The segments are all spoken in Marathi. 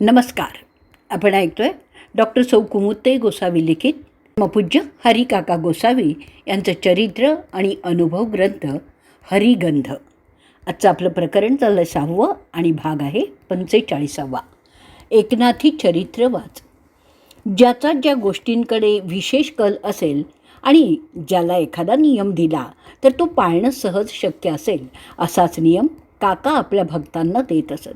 नमस्कार. आपण ऐकतोय डॉक्टर सौ कुमुत्ते गोसावी लिखित मपूज्य हरिकाका गोसावी यांचं चरित्र आणि अनुभव ग्रंथ हरिगंध. आजचं आपलं प्रकरण चाललं सहावं आणि भाग आहे पंचेचाळीसावा. एकनाथी चरित्र वाच. ज्याचा ज्या गोष्टींकडे विशेष कल असेल आणि ज्याला एखादा नियम दिला तर तो पाळणं सहज शक्य असेल असाच नियम काका आपल्या भक्तांना देत असत.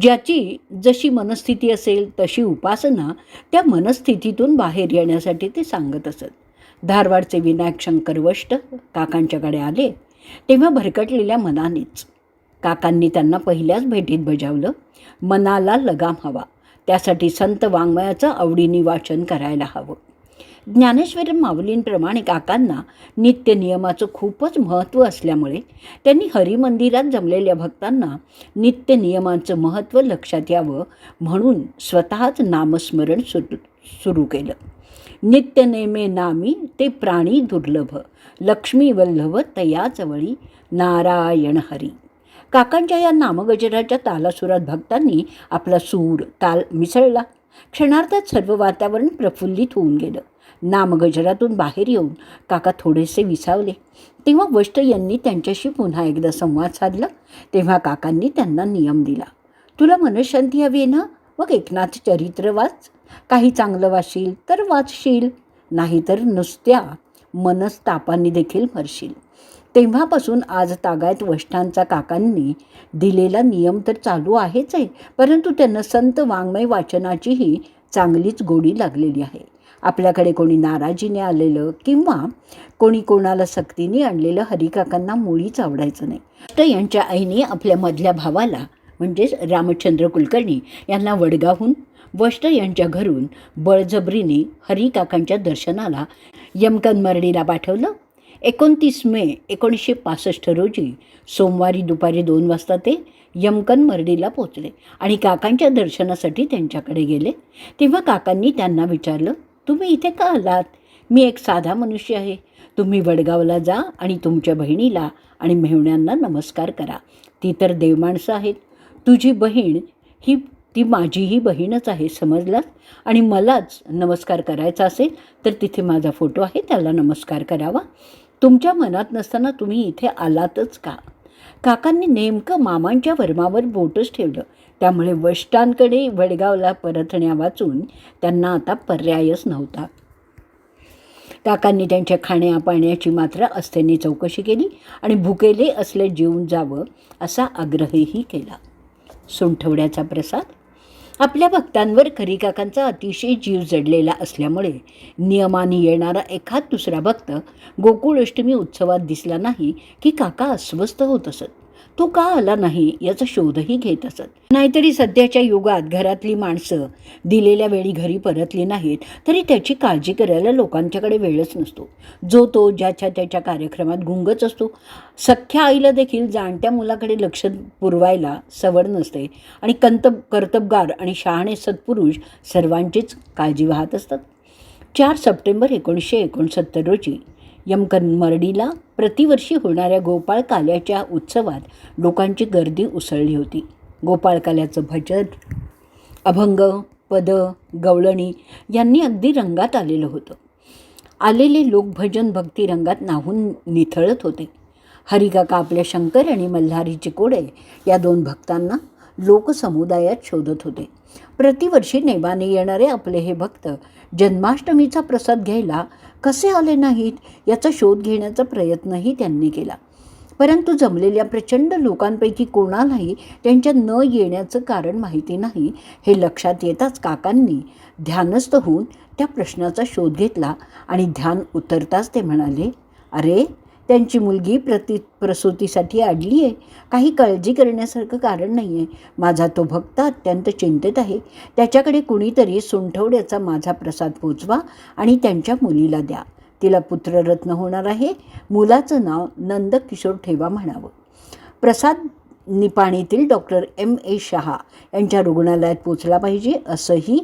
ज्याची जशी मनस्थिती असेल तशी उपासना त्या मनस्थितीतून बाहेर येण्यासाठी ते सांगत असत. धारवाडचे विनायक शंकर वष्ट काकांच्याकडे आले तेव्हा भरकटलेल्या मनानेच. काकांनी त्यांना पहिल्याच भेटीत बजावलं मनाला लगाम हवा त्यासाठी संत वाङ्मयाचं आवडीने वाचन करायला हवं. ज्ञानेश्वरी माऊलींप्रमाणे काकांना नित्य नियमाचं खूपच महत्त्व असल्यामुळे त्यांनी हरिमंदिरात जमलेल्या भक्तांना नित्य नियमांचं महत्त्व लक्षात यावं म्हणून स्वतःच नामस्मरण सुरू सुरू केलं. नित्य नेमे नामी ते प्राणी दुर्लभ लक्ष्मी वल्लभ तयाचवळी नारायण हरी. काकांच्या या नामगजराच्या तालासुरात भक्तांनी आपला सूर ताल मिसळला. क्षणार्थात सर्व वातावरण प्रफुल्लित होऊन गेलं. नामगजरातून बाहेर येऊन काका थोडेसे विसावले. तेव्हा वष्ट यांनी त्यांच्याशी पुन्हा एकदा संवाद साधला. तेव्हा काकांनी त्यांना नियम दिला. तुला मनशांती हवी आहे ना? मग एकनाथ चरित्र वाच. काही चांगलं वाचशील तर वाचशील. नाहीतर नुसत्या मनस्तापांनी देखील मरशील. तेव्हापासून आज तागायत वष्टांचा काकांनी दिलेला नियम तर चालू आहेच आहे. परंतु त्यांना संत वाङ्मय वाचनाचीही चांगलीच गोडी लागलेली आहे. आपल्याकडे कोणी नाराजीने आलेलं किंवा कोणी कोणाला सक्तीने आणलेलं हरिकाकांना मुळीच आवडायचं नाही. तर यांच्या आईने आपल्या मधल्या भावाला म्हणजेच रामचंद्र कुलकर्णी यांना वडगावहून वष्ट यांच्या घरून बळजबरीने हरिकाकांच्या दर्शनाला यमकनमर्डीला पाठवलं. एकोणतीस मे एकोणीसशे पासष्ट रोजी सोमवारी दुपारी दोन वाजता ते यमकन मर्डीला पोचले आणि काकांच्या दर्शनासाठी त्यांच्याकडे गेले. तेव्हा काकांनी त्यांना विचारलं तुम्ही इथे का आलात? मी एक साधा मनुष्य आहे. तुम्ही वडगावला जा आणि तुमच्या बहिणीला आणि मेहुण्यांना नमस्कार करा. ती तर देवमाणसं आहेत. तुझी बहीण ही ती माझीही बहीणच आहे समजलात आणि मलाच नमस्कार करायचा असेल तर तिथे माझा फोटो आहे त्याला नमस्कार करावा. तुमच्या मनात नसताना तुम्ही इथे आलातच का? काकांनी नेमकं मामांच्या वर्मावर बोटच ठेवलं. त्यामुळे वष्टांकडे वडगावला परतण्या वाचून त्यांना आता पर्यायच नव्हता. काकांनी त्यांच्या खाण्या पाण्याची मात्र अस्तेने चौकशी केली आणि भुकेले असले जेवून जावं असा आग्रहही केला. सुंठवड्याचा प्रसाद? आपल्या भक्तांवर खरीकाकांचा अतिशय जीव जडलेला असल्यामुळे नियमाने येणारा एखाद दुसरा भक्त गोकुळ अष्टमी उत्सवात दिसला नाही की काका अस्वस्थ होत असत. तो का आला नाही याचा शोधही घेत असत. नाहीतरी सध्याच्या युगात घरातली माणसं दिलेल्या वेळी घरी परतली नाहीत तरी त्याची काळजी करायला लोकांच्याकडे वेळच नसतो. जो तो ज्याच्या त्याच्या कार्यक्रमात गुंगच असतो. सख्ख्या आईला देखील जाणत्या मुलाकडे लक्ष पुरवायला सवड नसते आणि कंतब कर्तबगार आणि शहाणे सत्पुरुष सर्वांचीच काळजी वाहत असतात. चार सप्टेंबर एकोणीसशे एकोणसत्तर रोजी यमकनमर्डीला प्रतिवर्षी होणाऱ्या गोपाळ काल्याच्या उत्सवात लोकांची गर्दी उसळली होती. गोपाळ काल्याचं भजन अभंग पद गवळणी यांनी अगदी रंगात आलेलं होतं. आलेले लोक भजन भक्ती रंगात नाहून निथळत होते. हरिकाका आपल्या शंकर आणि मल्हारी कोडे या दोन भक्तांना लोकसमुदायात शोधत होते. प्रतिवर्षी नेमाने येणारे आपले हे भक्त जन्माष्टमीचा प्रसाद घ्यायला कसे आले नाहीत याचा शोध घेण्याचा प्रयत्नही त्यांनी केला. परंतु जमलेल्या प्रचंड लोकांपैकी कोणालाही त्यांच्या न येण्याचं कारण माहिती नाही हे लक्षात येताच काकांनी ध्यानस्थ होऊन त्या प्रश्नाचा शोध घेतला आणि ध्यान उतरताच ते म्हणाले अरे त्यांची मुलगी प्रति प्रसूतीसाठी आडली आहे. काही काळजी करण्यासारखं कारण नाही आहे माझा तो भक्त अत्यंत चिंतित आहे. त्याच्याकडे कुणीतरी सुंठवड्याचा माझा प्रसाद पोचवा आणि त्यांच्या मुलीला द्या. तिला पुत्ररत्न होणार आहे. मुलाचं नाव नंदकिशोर ठेवा म्हणावं. प्रसाद निपाणीतील डॉक्टर एम ए शहा यांच्या रुग्णालयात पोचला पाहिजे असंही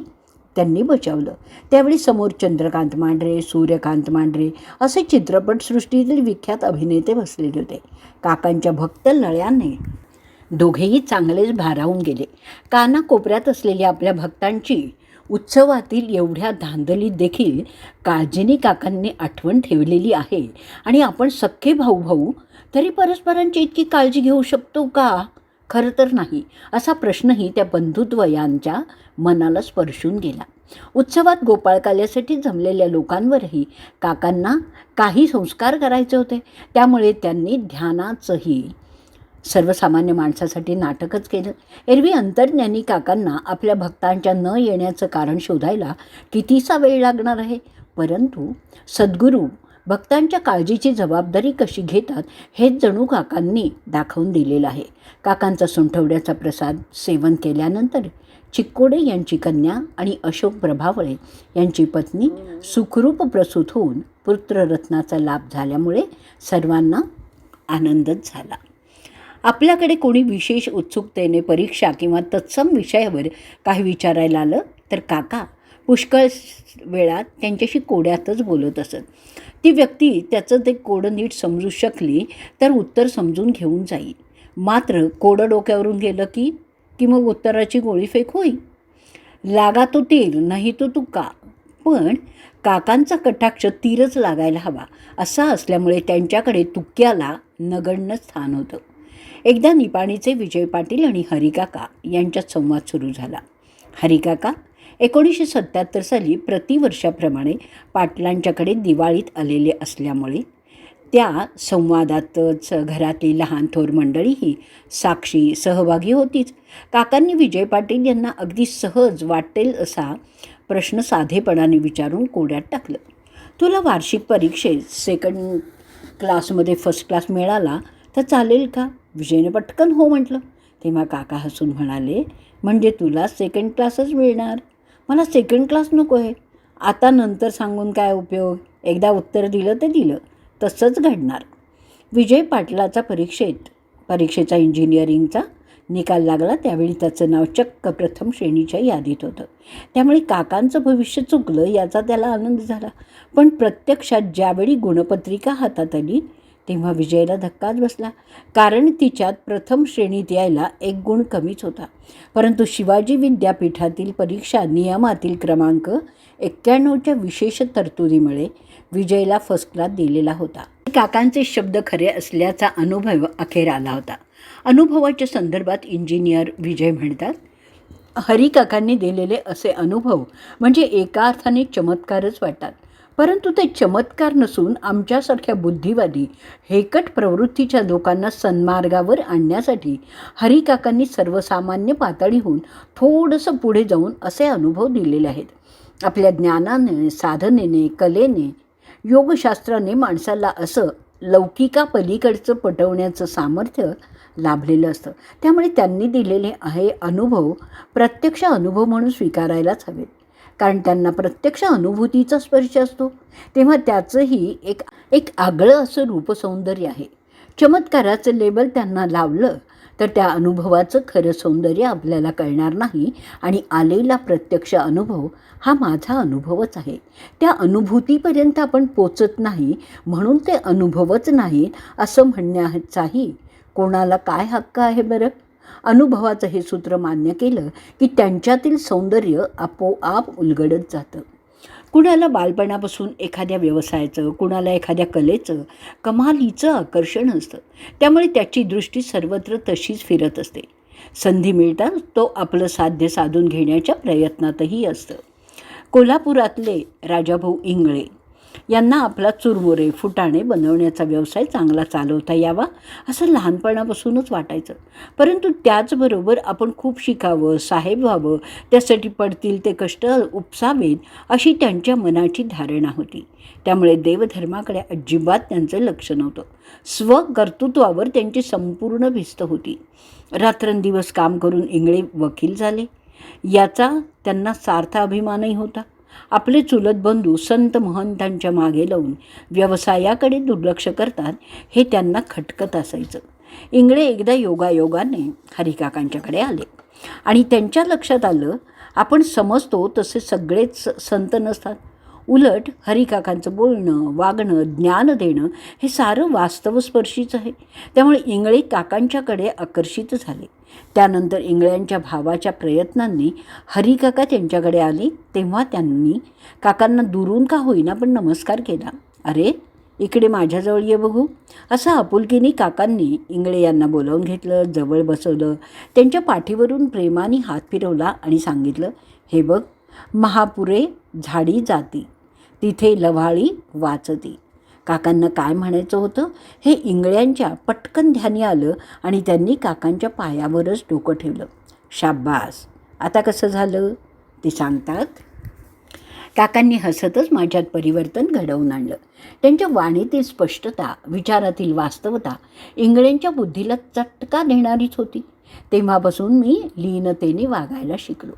त्यांनी बचावलं. त्यावेळी समोर चंद्रकांत मांढरे सूर्यकांत मांढरे असे चित्रपटसृष्टीतील विख्यात अभिनेते बसलेले होते. काकांच्या भक्त लळ्याने दोघेही चांगलेच भारावून गेले. काना कोपऱ्यात असलेल्या आपल्या भक्तांची उत्सवातील एवढ्या धांदलीत देखील काळजीने काकांनी आठवण ठेवलेली आहे. आणि आपण सख्खे भाऊ भाऊ तरी परस्परांची इतकी काळजी घेऊ शकतो का? खरं तर नाही असा प्रश्नही त्या बंधुत्वयांच्या मनाला स्पर्शून गेला. उत्सवात गोपाळकाल्यासाठी जमलेल्या लोकांवरही काकांना काही संस्कार करायचे होते. त्यामुळे त्यांनी ध्यानाचंही सर्वसामान्य माणसासाठी नाटकच केलं. एरवी अंतर्ज्ञानी काकांना आपल्या भक्तांच्या न येण्याचं कारण शोधायला कितीसा वेळ लागणार आहे? परंतु सद्गुरू भक्तांच्या काळजीची जबाबदारी कशी घेतात हेच जणू काकांनी दाखवून दिलेलं आहे. काकांचा सुंठवड्याचा प्रसाद सेवन केल्यानंतर चिक्कोडे यांची कन्या आणि अशोक प्रभावळे यांची पत्नी सुखरूप प्रसूत होऊन पुत्ररत्नाचा लाभ झाल्यामुळे सर्वांना आनंदच झाला. आपल्याकडे कोणी विशेष उत्सुकतेने परीक्षा किंवा तत्सम विषयावर काही विचारायला आलं तर काका पुष्कळ वेळात त्यांच्याशी कोड्यातच बोलत असत. ती व्यक्ती त्याचं ते कोडं नीट समजू शकली तर उत्तर समजून घेऊन जाईल. मात्र कोडं डोक्यावरून गेलं की की मग उत्तराची गोळी फेक होईल लागा तो तेल नाही तो तुका. पण काकांचा कटाक्ष तीरच लागायला हवा असा असल्यामुळे त्यांच्याकडे तुक्याला नगण्य स्थान होतं. एकदा निपाणीचे विजय पाटील आणि हरिकाका यांच्यात संवाद सुरू झाला. हरिकाका एकोणीसशे सत्त्याहत्तर साली प्रतिवर्षाप्रमाणे पाटलांच्याकडे दिवाळीत आलेले असल्यामुळे त्या संवादातच घरातली लहान थोर मंडळीही साक्षी सहभागी होतीच. काकांनी विजय पाटील यांना अगदी सहज वाटेल असा प्रश्न साधेपणाने विचारून कोड्यात टाकलं. तुला वार्षिक परीक्षेत सेकंड क्लासमध्ये फर्स्ट क्लास मिळाला तर चालेल का? विजयने पटकन हो म्हटलं. तेव्हा काका हसून म्हणाले म्हणजे तुला सेकंड क्लासच मिळणार. मला सेकंड क्लास नको आहे. आता नंतर सांगून काय उपयोग? एकदा उत्तर दिलं ते दिलं. तसंच घडणार. विजय पाटलाचा परीक्षेत परीक्षेचा इंजिनिअरिंगचा निकाल लागला त्यावेळी त्याचं नाव चक्क प्रथम श्रेणीच्या यादीत होतं. त्यामुळे काकांचं भविष्य चुकलं याचा त्याला आनंद झाला. पण प्रत्यक्षात ज्यावेळी गुणपत्रिका हातात आली तेव्हा विजयला धक्काच बसला. कारण तिच्यात प्रथम श्रेणीत यायला एक गुण कमीच होता. परंतु शिवाजी विद्यापीठातील परीक्षा नियमातील क्रमांक एक्क्याण्णवच्या विशेष तरतुदीमुळे विजयला फर्स्ट क्लास दिलेला होता. काकांचे शब्द खरे असल्याचा अनुभव अखेर आला होता. अनुभवाच्या संदर्भात इंजिनियर विजय म्हणतात हरिकाकांनी दिलेले असे अनुभव म्हणजे एका अर्थाने चमत्कारच वाटतात. परंतु ते चमत्कार नसून आमच्यासारख्या बुद्धिवादी हेकट प्रवृत्तीच्या लोकांना सन्मार्गावर आणण्यासाठी हरिकाकांनी सर्वसामान्य पातळीहून थोडंसं पुढे जाऊन असे अनुभव दिलेले आहेत. आपल्या ज्ञानाने साधनेने कलेने योगशास्त्राने माणसाला असं लौकिका पलीकडचं पटवण्याचं सामर्थ्य लाभलेलं असतं. त्यामुळे त्यांनी दिलेले आहे अनुभव प्रत्यक्ष अनुभव म्हणून स्वीकारायलाच हवेत. कारण त्यांना प्रत्यक्ष अनुभूतीचा स्पर्श असतो. तेव्हा त्याचंही एक एक आगळं असं रूपसौंदर्य आहे. चमत्काराचं लेबल त्यांना लावलं तर त्या अनुभवाचं खरं सौंदर्य आपल्याला कळणार नाही आणि आलेला प्रत्यक्ष अनुभव हा माझा अनुभवच आहे. त्या अनुभूतीपर्यंत आपण पोचत नाही म्हणून ते अनुभवच नाहीत असं म्हणण्याचाही कोणाला काय हक्क आहे बरं? अनुभवाचं हे सूत्र मान्य केलं की त्यांच्यातील सौंदर्य आपोआप उलगडत जातं. कुणाला बालपणापासून एखाद्या व्यवसायाचं कुणाला एखाद्या कलेचं कमालीचं आकर्षण असतं. त्यामुळे त्याची दृष्टी सर्वत्र तशीच फिरत असते. संधी मिळताच तो आपलं साध्य साधून घेण्याच्या प्रयत्नातही असतं. कोल्हापुरातले राजाभाऊ इंगळे यांना आपला चुरमुरे फुटाणे बनवण्याचा व्यवसाय चांगला चालवता यावा असं लहानपणापासूनच वाटायचं. परंतु त्याचबरोबर आपण खूप शिकावं साहेब व्हावं त्यासाठी पडतील ते कष्ट उपसावेत अशी त्यांच्या मनाची धारणा होती. त्यामुळे देवधर्माकडे अजिबात त्यांचं लक्ष नव्हतं. स्वकर्तृत्वावर त्यांची संपूर्ण भिस्त होती. रात्रंदिवस काम करून इंगळे वकील झाले. याचा त्यांना सार्थ अभिमानही होता. आपले चुलत बंधू संत महंतांच्या मागे लावून व्यवसायाकडे दुर्लक्ष करतात हे त्यांना खटकत असायचं. इंगळे एकदा योगायोगाने हरिकाकांच्याकडे आले. आणि त्यांच्या लक्षात आलं आपण समजतो तसे सगळेच संत नसतात. उलट हरिकाकांचं बोलणं वागणं ज्ञान देणं हे सारं वास्तवस्पर्शीच आहे. त्यामुळे इंगळे काकांच्याकडे आकर्षित झाले. त्यानंतर इंगळ्यांच्या भावाच्या प्रयत्नांनी हरिकाका त्यांच्याकडे आले. तेव्हा त्यांनी काकांना दुरून का होईना पण नमस्कार केला. अरे इकडे माझ्याजवळ ये बघू. असं आपुलकीने काकांनी इंगळे यांना बोलावून घेतलं जवळ बसवलं. त्यांच्या पाठीवरून प्रेमाने हात फिरवला आणि सांगितलं हे बघ महापुरे झाडी जाती. तिथे लव्हाळी वाचती. काकांना काय म्हणायचं होतं? हे इंगळ्यांच्या पटकन ध्यानी आलं आणि त्यांनी काकांच्या पायावरच डोकं ठेवलं. शाब्बास आता कसं झालं? ते सांगतात. काकांनी हसतच माझ्यात परिवर्तन घडवून आणलं. त्यांच्या वाणीतील स्पष्टता विचारातील वास्तवता इंगळ्यांच्या बुद्धीला चटका देणारीच होती. तेव्हापासून मी लीनतेने वागायला शिकलो.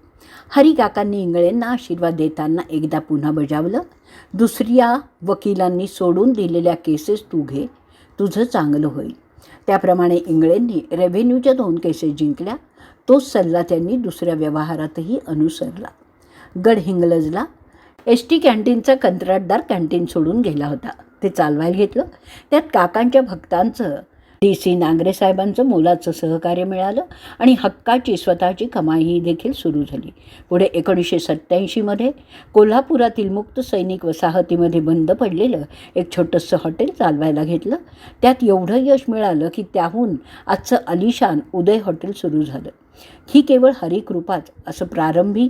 हरिकाकांनी इंगळेंना आशीर्वाद देताना एकदा पुन्हा बजावलं. दुसऱ्या वकिलांनी सोडून दिलेल्या केसेस तू घे तुझं चांगलं होईल. त्याप्रमाणे इंगळेंनी रेव्हेन्यूच्या दोन केसेस जिंकल्या. तोच सल्ला त्यांनी दुसऱ्या व्यवहारातही अनुसरला. गडहिंग्लजला एस टी कॅन्टीनचा कंत्राटदार कॅन्टीन सोडून गेला होता. ते चालवायला घेतलं. त्यात काकांच्या भक्तांचं डी सी नांगरे साहेबांचं मोलाचं सहकार्य मिळालं आणि हक्काची स्वतःची कमाई देखील सुरू झाली. पुढे एकोणीसशे सत्त्याऐंशीमध्ये कोल्हापुरातील मुक्त सैनिक वसाहतीमध्ये बंद पडलेलं एक छोटंसं हॉटेल चालवायला घेतलं. त्यात एवढं यश मिळालं की त्याहून आजचं अलिशान उदय हॉटेल सुरू झालं. ही केवळ हरिकृपाच असं प्रारंभी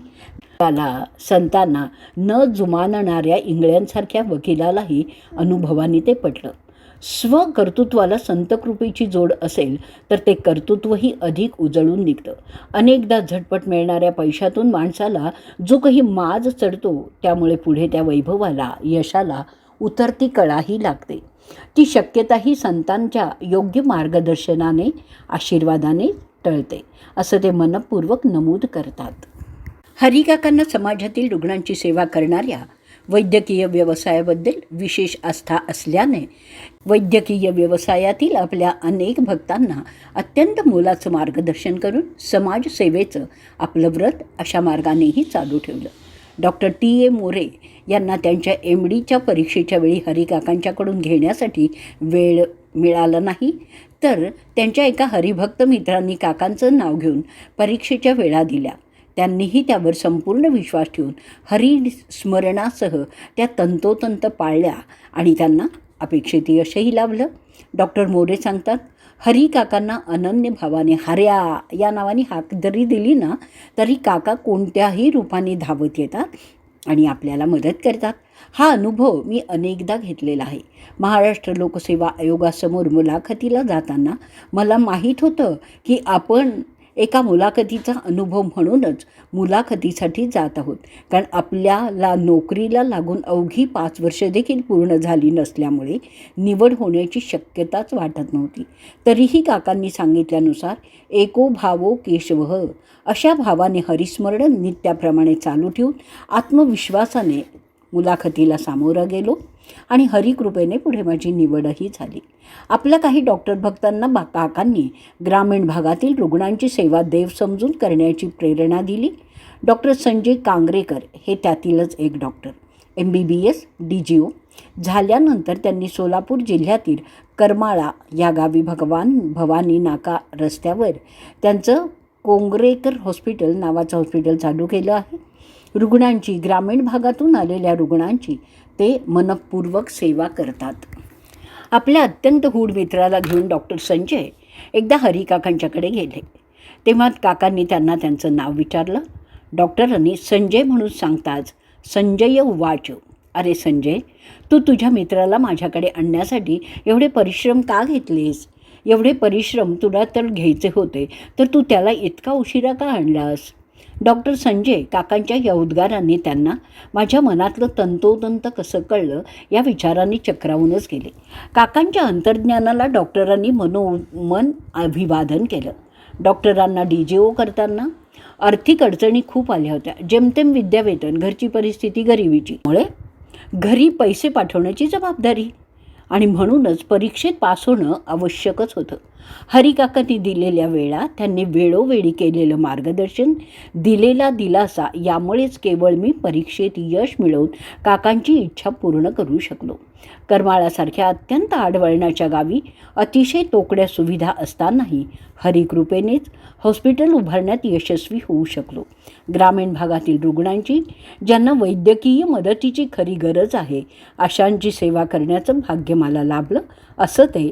त्याला संतांना न जुमानणाऱ्या इंगळ्यांसारख्या वकिलालाही अनुभवाने ते पटलं. स्वकर्तृत्वाला संतकृपेची जोड असेल तर ते कर्तृत्वही अधिक उजळून निघतं. अनेकदा झटपट मिळणाऱ्या पैशातून माणसाला जो काही माज चढतो त्यामुळे पुढे त्या वैभवाला यशाला उतरती कळाही लागते. ती शक्यताही संतांच्या योग्य मार्गदर्शनाने आशीर्वादाने टळते असं ते मनपूर्वक नमूद करतात. हरिकाकांना समाजातील रुग्णांची सेवा करणाऱ्या वैद्यकीय व्यवसायाबद्दल विशेष आस्था असल्याने वैद्यकीय व्यवसायातील आपल्या अनेक भक्तांना अत्यंत मोलाचं मार्गदर्शन करून समाजसेवेचं आपलं व्रत अशा मार्गानेही चालू ठेवलं. Doctor T. ए. मोरे यांना त्यांच्या एम डीच्या परीक्षेच्या वेळी हरिकाकांच्याकडून घेण्यासाठी वेळ मिळाला नाही तर त्यांच्या एका हरिभक्त मित्रांनी काकांचं नाव घेऊन परीक्षेच्या वेळा दिल्या. त्यांनीही त्यावर संपूर्ण विश्वास ठेवून हरिस्मरणासह त्या तंतोतंत पाळल्या आणि त्यांना अपेक्षित यशही लाभलं. डॉक्टर मोरे सांगतात हरी काकांना अनन्य भावाने हर्या या नावाने हाक जरी दिली ना तरी काका कोणत्याही रूपाने धावत येतात आणि आपल्याला मदत करतात. हा अनुभव मी अनेकदा घेतलेला आहे. महाराष्ट्र लोकसेवा आयोगासमोर मुलाखतीला जाताना मला माहीत होतं की आपण एका मुलाखतीचा अनुभव म्हणूनच मुलाखतीसाठी जात आहोत. कारण आपल्याला नोकरीला लागून अवघी पाच वर्ष देखील पूर्ण झाली नसल्यामुळे निवड होण्याची शक्यताच वाटत नव्हती. तरीही काकांनी सांगितल्यानुसार एको भावो केशवह अशा भावाने हरिस्मरण नित्याप्रमाणे चालू ठेवून आत्मविश्वासाने मुलाखतीला सामोरं गेलो. आणि हरिकृपेने पुढे माझी निवडही झाली. आपल्या काही डॉक्टर भक्तांना बा काकांनी ग्रामीण भागातील रुग्णांची सेवा देव समजून करण्याची प्रेरणा दिली. डॉक्टर संजय कांग्रेकर हे त्यातीलच एक doctor. M B B S D G O झाल्यानंतर त्यांनी सोलापूर जिल्ह्यातील करमाळा या गावी भगवान भवानी नाका रस्त्यावर त्यांचं कोंगरेकर हॉस्पिटल नावाचं हॉस्पिटल चालू केलं आहे. रुग्णांची ग्रामीण भागातून आलेल्या रुग्णांची ते मनपूर्वक सेवा करतात. आपल्या अत्यंत हूड मित्राला घेऊन डॉक्टर संजय एकदा हरिकाकांच्याकडे गेले. तेव्हा काकांनी त्यांना त्यांचं नाव विचारलं. डॉक्टरांनी संजय म्हणून सांगताच संजय वाच. अरे संजय तू तुझ्या मित्राला माझ्याकडे आणण्यासाठी एवढे परिश्रम का घेतलेस? एवढे परिश्रम तुला तर घ्यायचे होते तर तू त्याला इतका उशिरा का आणलास? डॉक्टर संजय काकांच्या या उद्गाराने त्यांना माझ्या मनातलं तंतोतंत कसं कळलं या विचारांनी चक्रावूनच गेले. काकांच्या अंतर्ज्ञानाला डॉक्टरांनी मनो मन अभिवादन केलं. डॉक्टरांना डी जे ओ करताना आर्थिक अडचणी खूप आल्या होत्या. जेमतेम विद्यावेतन घरची परिस्थिती गरिबीची. मुळे घरी पैसे पाठवण्याची जबाबदारी आणि म्हणूनच परीक्षेत पास होणं आवश्यकच होतं. हरिकाकांनी दिलेल्या वेळा त्यांनी वेळोवेळी केलेलं मार्गदर्शन दिलेला दिलासा यामुळेच केवळ मी परीक्षेत यश मिळवून काकांची इच्छा पूर्ण करू शकलो. करमाळासारख्या अत्यंत आडवळणाच्या गावी अतिशय तोकड्या सुविधा असतानाही हरिकृपेनेच हॉस्पिटल उभारण्यात यशस्वी होऊ शकलो. ग्रामीण भागातील रुग्णांची ज्यांना वैद्यकीय मदतीची खरी गरज आहे अशांची सेवा करण्याचं भाग्य मला लाभलं असं ते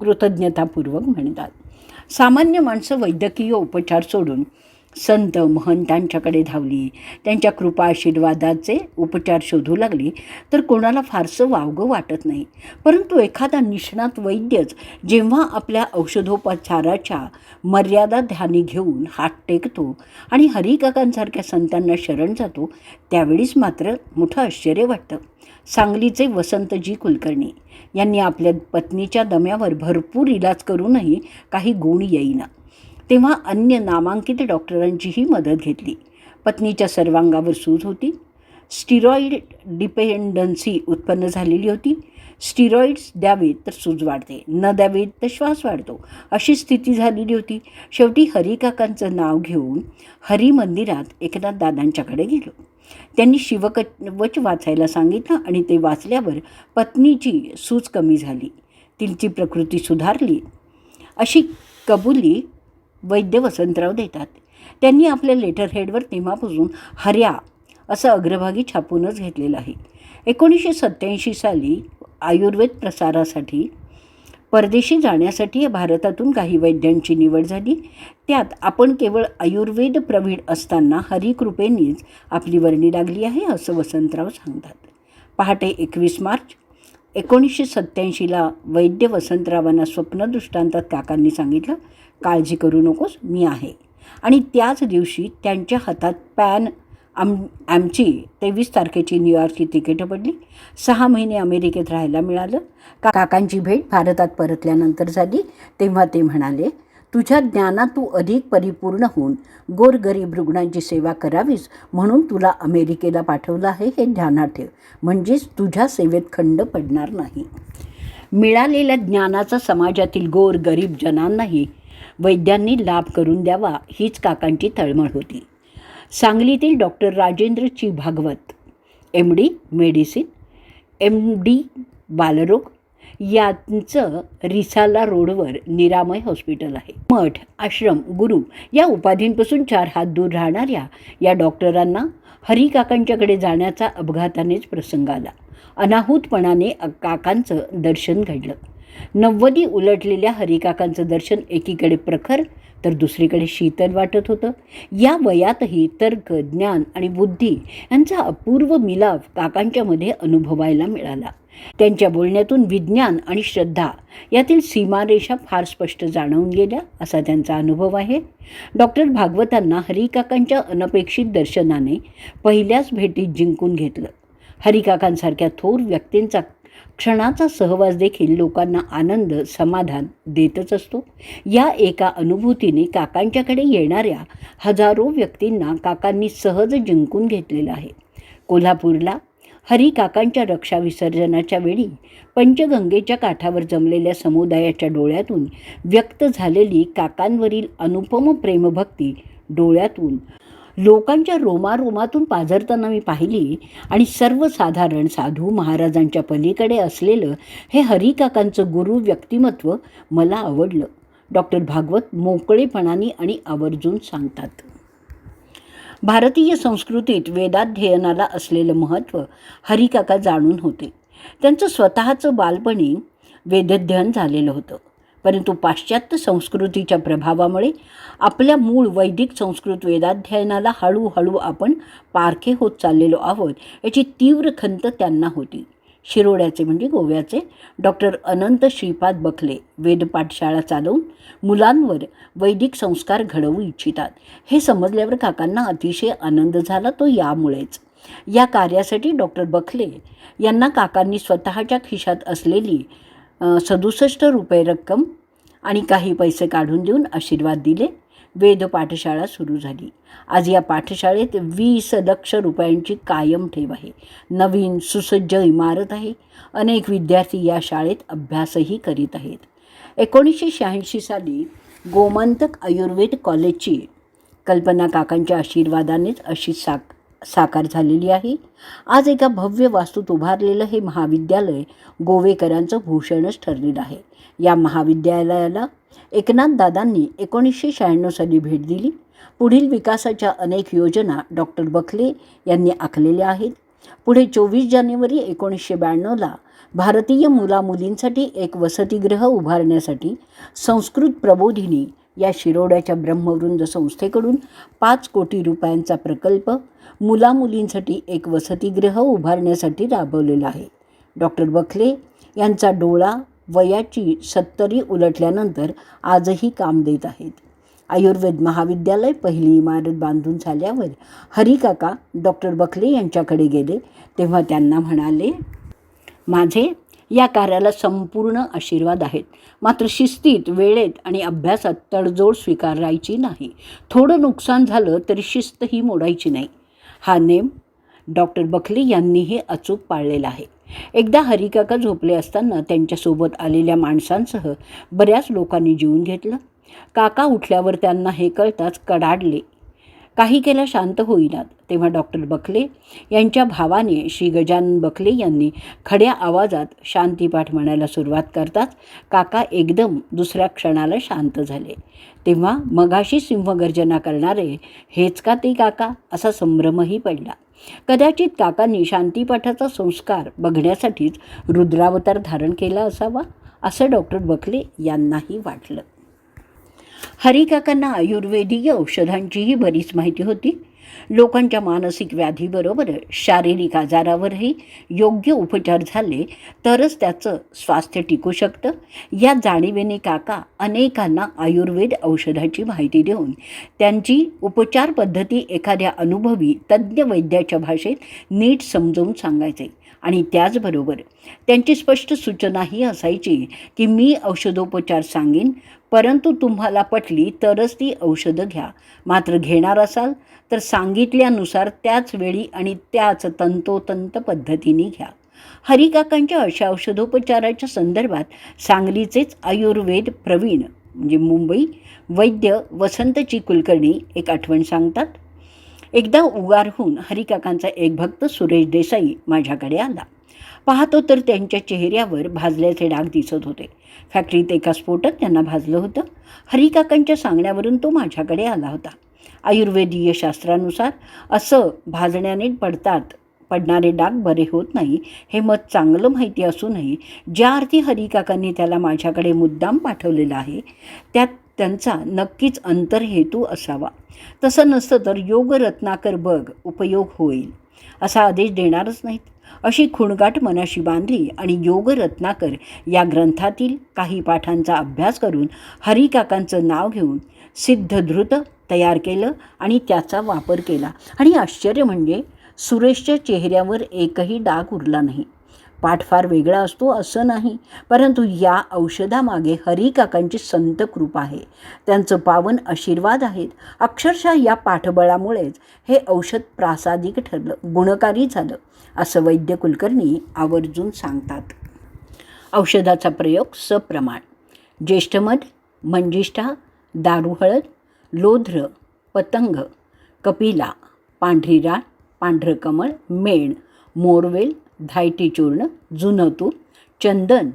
कृतज्ञतापूर्वक म्हणतात. सामान्य माणसं वैद्यकीय उपचार सोडून संत महंतांच्याकडे धावली. त्यांच्या कृपा आशीर्वादाचे उपचार शोधू लागली तर कोणाला फारसं वावगं वाटत नाही. परंतु एखादा निष्णात वैद्यच जेव्हा आपल्या औषधोपचाराच्या मर्यादा ध्यानी घेऊन हात टेकतो आणि हरिकाकांसारख्या संतांना शरण जातो त्यावेळीच मात्र मोठं आश्चर्य वाटतं. सांगलीचे वसंतजी कुलकर्णी यांनी आपल्या पत्नीच्या दम्यावर भरपूर इलाज करूनही काही गुण येईना. तेव्हा अन्य नामांकित डॉक्टरांचीही मदत घेतली. पत्नीच्या सर्वांगावर सूज होती. स्टिरॉईड डिपेंडन्सी उत्पन्न झालेली होती. स्टिरॉईड्स द्यावेत तर सूज वाढते न द्यावेत तर श्वास वाढतो अशी स्थिती झालेली होती. शेवटी हरिकाकांचं नाव घेऊन हरी मंदिरात एकनाथ दादांच्याकडे गेलो. त्यांनी शिवक वच वाचायला सांगितलं आणि ते वाचल्यावर पत्नीची सूज कमी झाली. तिची प्रकृती सुधारली. अशी कबुली वैद्य वसंतराव देतात. त्यांनी आपल्या लेटर हेडवर तेव्हापासून हर्या असं अग्रभागी छापूनच घेतलेलं आहे. एकोणीसशे सत्त्याऐंशी साली आयुर्वेद प्रसारासाठी परदेशी जाण्यासाठी भारतातून काही वैद्यांची निवड झाली. त्यात आपण केवळ आयुर्वेद प्रवीण असताना हरिकृपेनेच आपली वर्णी लागली आहे असं वसंतराव सांगतात. पहाटे एकवीस मार्च एकोणीसशे सत्त्याऐंशीला वैद्य वसंतरावांना स्वप्नदृष्टांतात काकांनी सांगितलं काळजी करू नकोस मी आहे. आणि त्याच दिवशी त्यांच्या हातात पॅन आम आमची तेवीस तारखेची न्यूयॉर्कची तिकीटं पडली. सहा महिने अमेरिकेत राहायला मिळालं. का काकांची भेट भारतात परतल्यानंतर झाली. तेव्हा ते म्हणाले तुझ्या ज्ञानात तू अधिक परिपूर्ण होऊन गोरगरीब रुग्णांची सेवा करावीस म्हणून तुला अमेरिकेला पाठवलं आहे हे ध्यानात ठेव म्हणजेच तुझ्या सेवेत खंड पडणार नाही. मिळालेल्या ज्ञानाचा समाजातील गोर गरीब जनांनाही वैद्यांनी लाभ करून द्यावा हीच काकांची तळमळ होती. सांगलीतील डॉक्टर राजेंद्र ची Bhagwat M D medicine M D बालरोग यांचं रिसाला रोडवर निरामय हॉस्पिटल आहे. मठ आश्रम गुरु या उपाधींपासून चार हात दूर राहणाऱ्या या डॉक्टरांना हरिकाकांच्याकडे जाण्याचा अपघातानेच प्रसंग आला. अनाहूतपणाने काकांचं दर्शन घडलं. नव्वदी उलटलेल्या हरिकाकांचं दर्शन एकीकडे प्रखर तर दुसरीकडे शीतल वाटत होतं. या वयातही तर्क ज्ञान आणि बुद्धी यांचा अपूर्व मिलाव काकांच्यामध्ये अनुभवायला मिळाला. त्यांच्या बोलण्यातून विज्ञान आणि श्रद्धा यातील सीमारेषा फार स्पष्ट जाणवून गेल्या असा त्यांचा अनुभव आहे. डॉक्टर भागवतांना हरिकाकांच्या अनपेक्षित दर्शनाने पहिल्याच भेटीत जिंकून घेतलं. हरिकाकांसारख्या थोर व्यक्तींचा क्षणाचा सहवास देखील लोकांना आनंद समाधान देतच असतो. या एका अनुभूतीने काकांच्याकडे येणाऱ्या हजारो व्यक्तींना काकांनी सहज जिंकून घेतलेलं आहे. कोल्हापूरला हरी काकांच्या रक्षा विसर्जनाच्या वेळी पंचगंगेच्या काठावर जमलेल्या समुदायाच्या डोळ्यातून व्यक्त झालेली काकांवरील अनुपम प्रेमभक्ती डोळ्यातून लोकांच्या रोमारोमातून पाझरताना मी पाहिली आणि सर्वसाधारण साधू महाराजांच्या पलीकडे असलेलं हे हरिकाकांचं गुरु व्यक्तिमत्व मला आवडलं. डॉक्टर भागवत मोकळेपणाने आणि आवर्जून सांगतात. भारतीय संस्कृतीत वेदाध्ययनाला असलेलं महत्त्व हरिकाका जाणून होते. त्यांचं स्वतःचं बालपणी वेदध्ययन झालेलं होतं. परंतु पाश्चात्य संस्कृतीच्या प्रभावामुळे आपल्या मूळ वैदिक संस्कृत वेदाध्ययनाला हळूहळू आपण पारखे होत चाललेलो आहोत याची तीव्र खंत त्यांना होती. शिरोड्याचे म्हणजे गोव्याचे डॉक्टर अनंत श्रीपाद बखले वेदपाठशाळा चालवून मुलांवर वैदिक संस्कार घडवू इच्छितात. हे समजल्यावर काकांना अतिशय आनंद झाला तो यामुळेच. या कार्यासाठी डॉक्टर बखले यांना काकांनी स्वतःच्या खिशात असलेली सदुसष्ट रुपये रक्कम आणि काही पैसे काढून देऊन आशीर्वाद दिले. वेद पाठशाळा सुरू झाली. आज या पाठशाळेत वीस लक्ष रुपयांची कायम ठेव आहे. नवीन सुसज्ज इमारत आहे. अनेक विद्यार्थी या शाळेत अभ्यासही करीत आहेत. एकोणीसशे शहाऐंशी साली गोमंतक आयुर्वेद कॉलेजची कल्पना काकांच्या आशीर्वादानेच अशी साक साकार झालेली आहे. आज एका भव्य वास्तूत उभारलेलं हे महाविद्यालय गोवेकरांचं भूषणच ठरलेलं आहे. या महाविद्यालयाला एकनाथ दादांनी एकोणीसशे शहाण्णव साली भेट दिली. पुढील विकासाच्या अनेक योजना डॉक्टर बखले यांनी आखलेल्या आहेत. पुढे चोवीस जानेवारी एकोणीसशे ब्याण्णवला भारतीय मुलामुलींसाठी एक वसतिगृह उभारण्यासाठी संस्कृत प्रबोधिनी या शिरोड्याच्या ब्रह्मवृंद संस्थेकडून पाच कोटी रुपयांचा प्रकल्प मुलामुलींसाठी एक वसतिगृह उभारण्यासाठी राबवलेला आहे. डॉक्टर बखले यांचा डोळा वयाची सत्तरी उलटल्यानंतर आजही काम देत आहेत. आयुर्वेद महाविद्यालय पहिली इमारत बांधून झाल्यावर हरिकाका डॉक्टर बखले यांच्याकडे गेले तेव्हा त्यांना म्हणाले माझे या कार्याला संपूर्ण आशीर्वाद आहेत. मात्र शिस्तीत वेळेत आणि अभ्यासात तडजोड स्वीकारायची नाही. थोडं नुकसान झालं तरी शिस्त ही मोडायची नाही. हा नेम डॉक्टर बखले यांनीही अचूक पाळलेला आहे. एकदा हरिकाका झोपले असताना त्यांच्यासोबत आलेल्या माणसांसह बऱ्याच लोकांनी जीवन घेतलं. काका उठल्यावर त्यांना हे कळताच कडाडले काही केल्या शांत होईनात. तेव्हा डॉक्टर बखले यांच्या भावाने श्री गजानन बखले यांनी खड्या आवाजात शांतीपाठ म्हणायला सुरुवात करताच काका एकदम दुसऱ्या क्षणाला शांत झाले. तेव्हा मगाशी सिंहगर्जना करणारे हेच का ते काका? असा संभ्रमही पडला. कदाचित काकांनी शांतीपाठाचा संस्कार बघण्यासाठीच रुद्रावतार धारण केला असावा? असं डॉक्टर बखले यांनाही वाटलं. हरिकाकांना आयुर्वेदीय औषधांचीही बरीच माहिती होती. लोकांच्या मानसिक व्याधीबरोबर शारीरिक आजारावरही योग्य उपचार झाले तरच त्याचं स्वास्थ्य टिकू शकतं. या जाणीवेने काका अनेकांना आयुर्वेद औषधाची माहिती देऊन त्यांची उपचार पद्धती एखाद्या अनुभवी तज्ज्ञ वैद्याच्या भाषेत नीट समजवून सांगायचे आणि त्याचबरोबर त्यांची स्पष्ट सूचनाही असायची की मी औषधोपचार सांगेन परंतु तुम्हाला पटली तरच ती औषधं घ्या. मात्र घेणार असाल तर सांगितल्यानुसार त्याच वेळी आणि त्याच तंतोतंत पद्धतीने घ्या. हरिकाकांच्या अशा औषधोपचाराच्या संदर्भात सांगलीचेच आयुर्वेद प्रवीण म्हणजे मुंबई वैद्य वसंतची कुलकर्णी एक आठवण सांगतात. एकदा उगारहून हरिकाकांचा एक भक्त सुरेश देसाई माझ्याकडे आला. पाहतो तर त्यांच्या चेहऱ्यावर भाजल्याचे डाग दिसत होते. फॅक्टरीत एका स्फोटात त्यांना भाजलं होतं. हरिकाकांच्या सांगण्यावरून तो माझ्याकडे आला होता. आयुर्वेदीय शास्त्रानुसार असं भाजण्याने पडतात पडणारे डाग बरे होत नाही हे मत चांगलं माहिती असूनही ज्या अर्थी हरिकाकांनी त्याला माझ्याकडे मुद्दाम पाठवलेला आहे त्यात त्यांचा नक्कीच अंतरहेतू असावा. तसं नसतं तर योग रत्नाकर बघ उपयोग होईल असा आदेश देणारच नाहीत. अशी खुणगाट मनाशी बांधली आणि योग रत्नाकर या ग्रंथातील काही पाठांचा अभ्यास करून हरिकाकांचं नाव घेऊन सिद्धधृत तयार केलं आणि त्याचा वापर केला. आणि आश्चर्य म्हणजे सुरेशच्या चेहऱ्यावर एकही डाग उरला नाही. पाठ फार वेगळा असतो असं नाही. परंतु या औषधामागे हरिकाकांची संत कृपा आहे. त्यांचं पावन आशीर्वाद आहेत. अक्षरशः या पाठबळामुळेच हे औषध प्रासादिक ठरलं गुणकारी झालं असं वैद्य कुलकर्णी आवर्जून सांगतात. औषधाचा प्रयोग सप्रमाण. ज्येष्ठमध मंजिष्ठा दारुहळद लोध्र पतंग कपिला पांढरी राळ पांढरं कमळ मेण मोरवेल धायटी चूर्ण जुनं तूप चंदन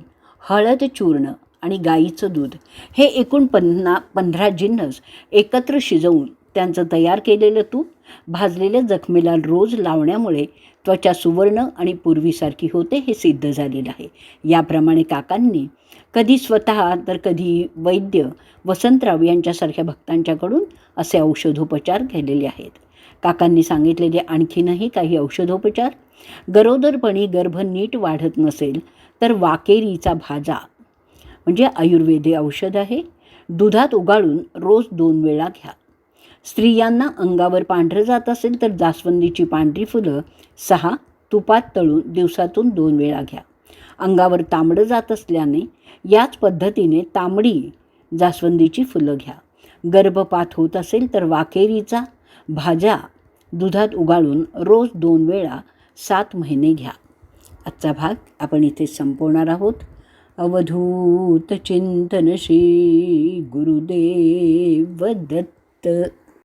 हळद चूर्ण आणि गाईचं दूध. हे एकूण पन्ना पंधरा जिन्नस एकत्र शिजवून त्यांचं तयार केलेलं तूप भाजलेल्या जखमेला रोज लावण्यामुळे त्वचा सुवर्ण आणि पूर्वीसारखी होते हे सिद्ध झालेलं आहे. याप्रमाणे काकांनी कधी स्वतः तर कधी वैद्य वसंतराव यांच्यासारख्या भक्तांच्याकडून असे औषधोपचार केलेले आहेत. काकांनी सांगितलेले आणखीनही काही औषधोपचार गरोदरपणी गर्भ नीट वाढत नसेल तर वाकेरीचा भाजा म्हणजे आयुर्वेदी औषध आहे. दुधात उगाळून रोज दोन वेळा घ्या. स्त्रियांना अंगावर पांढरं जात असेल तर जास्वंदीची पांढरी फुलं सहा तुपात तळून दिवसातून दोन वेळा घ्या. अंगावर तांबडं जात असल्याने याच पद्धतीने तांबडी जास्वंदीची फुलं घ्या. गर्भपात होत असेल तर वाकेरीचा भाज्या दुधात उगाळून रोज दोन वेळा सात महिने घ्या. आजचा भाग आपण इथे संपवणार आहोत. अवधूत चिंतनशी गुरुदेव दत्त.